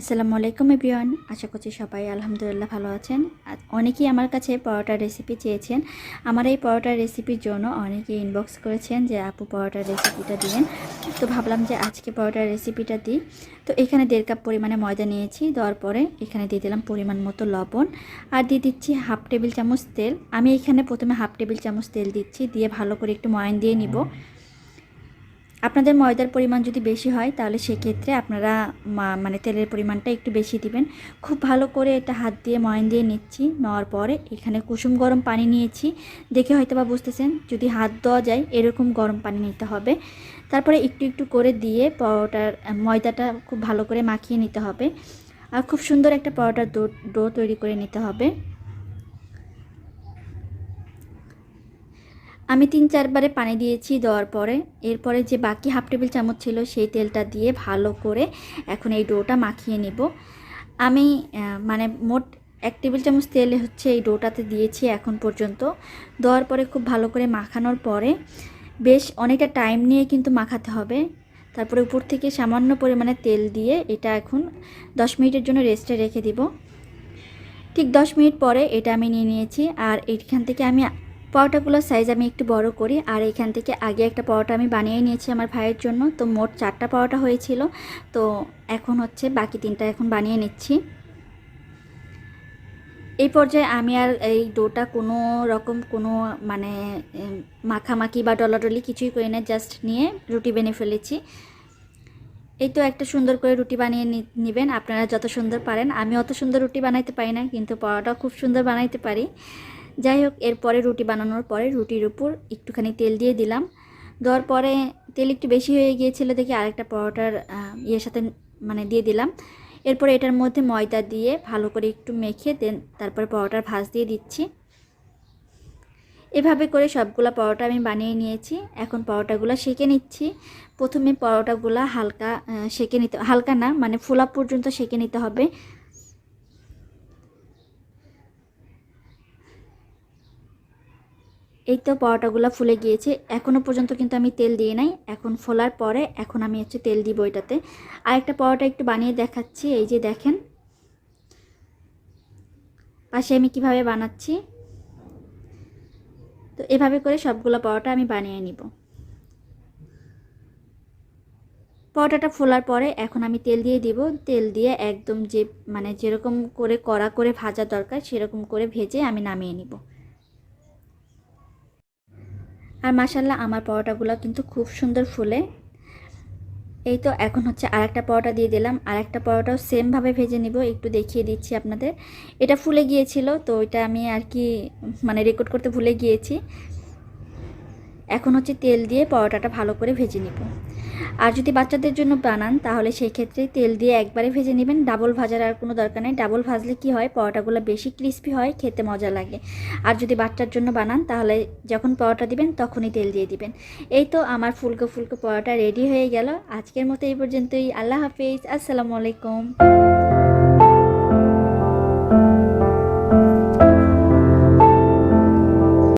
আসসালামু আলাইকুম এভরিওয়ান, আশা করছি সবাই আলহামদুলিল্লাহ ভালো আছেন। অনেকেই আমার কাছে পরোটার রেসিপি চেয়েছেন। আমার এই পরোটার রেসিপির জন্য অনেকে ইনবক্স করেছেন যে, আপু, পরোটার রেসিপিটা দিবেন তো ভাবলাম যে, আজকে পরোটার রেসিপিটা দিই। তো এখানে দেড় কাপ পরিমাণে ময়দা নিয়েছি, দেওয়ার পরে এখানে দিয়ে দিলাম পরিমাণ মতো লবণ। আর দিয়ে দিচ্ছি হাফ টেবিল চামচ তেল। আমি এখানে প্রথমে হাফ টেবিল চামচ তেল দিচ্ছি, দিয়ে ভালো করে একটু ময়ান দিয়ে নিব। আপনাদের ময়দার পরিমাণ যদি বেশি হয়, তাহলে সেক্ষেত্রে আপনারা মানে তেলের পরিমাণটা একটু বেশি দিবেন। খুব ভালো করে এটা হাত দিয়ে ময়ন দিয়ে নিচ্ছি, নেওয়ার পরে এখানে কুসুম গরম পানি নিয়েছি। দেখে হয়তো বা বুঝতেছেন, যদি হাত দেওয়া যায় এরকম গরম পানি নিতে হবে। তারপরে একটু একটু করে দিয়ে পরোটার, ময়দাটা খুব ভালো করে মাখিয়ে নিতে হবে। আর খুব সুন্দর একটা পরোটার ডো তৈরি করে নিতে হবে। আমি তিন চারবারে পানি দিয়েছি দেওয়ার পরে। এরপরে যে বাকি হাফ টেবিল চামচ ছিল সেই তেলটা দিয়ে ভালো করে এখন এই ডোটা মাখিয়ে নেব। আমি মানে মোট এক টেবিল চামচ তেল হচ্ছে এই ডোটাতে দিয়েছি এখন পর্যন্ত। দেওয়ার পরে খুব ভালো করে মাখানোর পরে বেশ অনেকটা টাইম নিয়ে কিন্তু মাখাতে হবে। তারপরে উপর থেকে সামান্য পরিমাণে তেল দিয়ে এটা এখন দশ মিনিটের জন্য রেস্টে রেখে দিব। ঠিক দশ মিনিট পরে এটা আমি নিয়ে নিয়েছি। আর এইখান থেকে আমি পরোটাগুলোর সাইজ আমি একটু বড় করি, আর এখান থেকে আগে একটা পরোটা আমি বানিয়ে নিয়েছি আমার ভাইয়ের জন্য। তো মোট চারটা পরোটা হয়েছিল। তো এখন হচ্ছে বাকি তিনটা এখন বানিয়ে নিচ্ছি। এই পর্যায়ে আমি আর এই ডোটা কোনো রকম কোনো মানে মাখামাখি বা ডলাডলি কিছুই করি না জাস্ট নিয়ে রুটি বেনে ফেলেছি। এই তো একটা সুন্দর করে রুটি বানিয়ে নিবেন। আপনারা যত সুন্দর পারেন। আমি অত সুন্দর রুটি বানাইতে পারি না, কিন্তু পরোটা খুব সুন্দর বানাইতে পারি। যাই হোক এরপরে রুটি বানানোর পরে রুটির উপর একটুখানি তেল দিয়ে দিলাম। দেওয়ার পরে তেল একটু বেশি হয়ে গিয়েছিল দেখি আরেকটা পরোটার ইয়ের সাথে মানে দিয়ে দিলাম। এরপরে এটার মধ্যে ময়দা দিয়ে ভালো করে একটু মেখে দেন, তারপরে পরোটার ভাজ দিয়ে দিচ্ছি। এভাবে করে সবগুলা পরোটা আমি বানিয়ে নিয়েছি। এখন পরোটাগুলো সেঁকে নিচ্ছি। প্রথমে পরোটাগুলো হালকা সেঁকে নিতে, হালকা না মানে ফোলা পর্যন্ত সেঁকে নিতে হবে। এই তো পরোটাগুলো ফুলে গিয়েছে। এখনও পর্যন্ত কিন্তু আমি তেল দিয়ে নাই। এখন ফোলার পরে এখন আমি হচ্ছে তেল দিব এটাতে। আরেকটা পরোটা একটু বানিয়ে দেখাচ্ছি, এই যে দেখেন। পাশে আমি কীভাবে বানাচ্ছি? তো এভাবে করে সবগুলো পরোটা আমি বানিয়ে নিব। পরোটাটা ফোলার পরে এখন আমি তেল দিয়ে দিব। তেল দিয়ে একদম যে মানে যেরকম করে কড়া করে ভাজা দরকার সেরকম করে ভেজে আমি নামিয়ে নিব। আর মাসাল্লাহ আমার পরোটাগুলো কিন্তু খুব সুন্দর ফুলে। এই তো এখন হচ্ছে আরেকটা পরোটা দিয়ে দিলাম। আরেকটা পরোটাও সেমভাবে ভেজে নিব। একটু দেখিয়ে দিচ্ছি আপনাদের। এটা ফুলে গিয়েছিল, তো এটা আমি আর কি মানে রেকর্ড করতে ভুলে গিয়েছি। এখন হচ্ছে তেল দিয়ে পরোটাটা ভালো করে ভেজে নিব। আর যদি বাচ্চাদের জন্য বানান, তাহলে সেই ক্ষেত্রে তেল দিয়ে একবারে ভেজে নেবেন। ডাবল ভাজার আর কোনো দরকার নেই। ডাবল ভাজলে কি হয়? পরোটাগুলো বেশি ক্রিস্পি হয়, খেতে মজা লাগে। আর যদি বাচ্চার জন্য বানান, তাহলে যখন পরোটা দিবেন, তখনই তেল দিয়ে দিবেন। এই তো আমার ফুলকো ফুলকো পরোটা রেডি হয়ে গেল। আজকের মতো এই পর্যন্তই। আল্লাহ হাফিজ। আসসালামু আলাইকুম।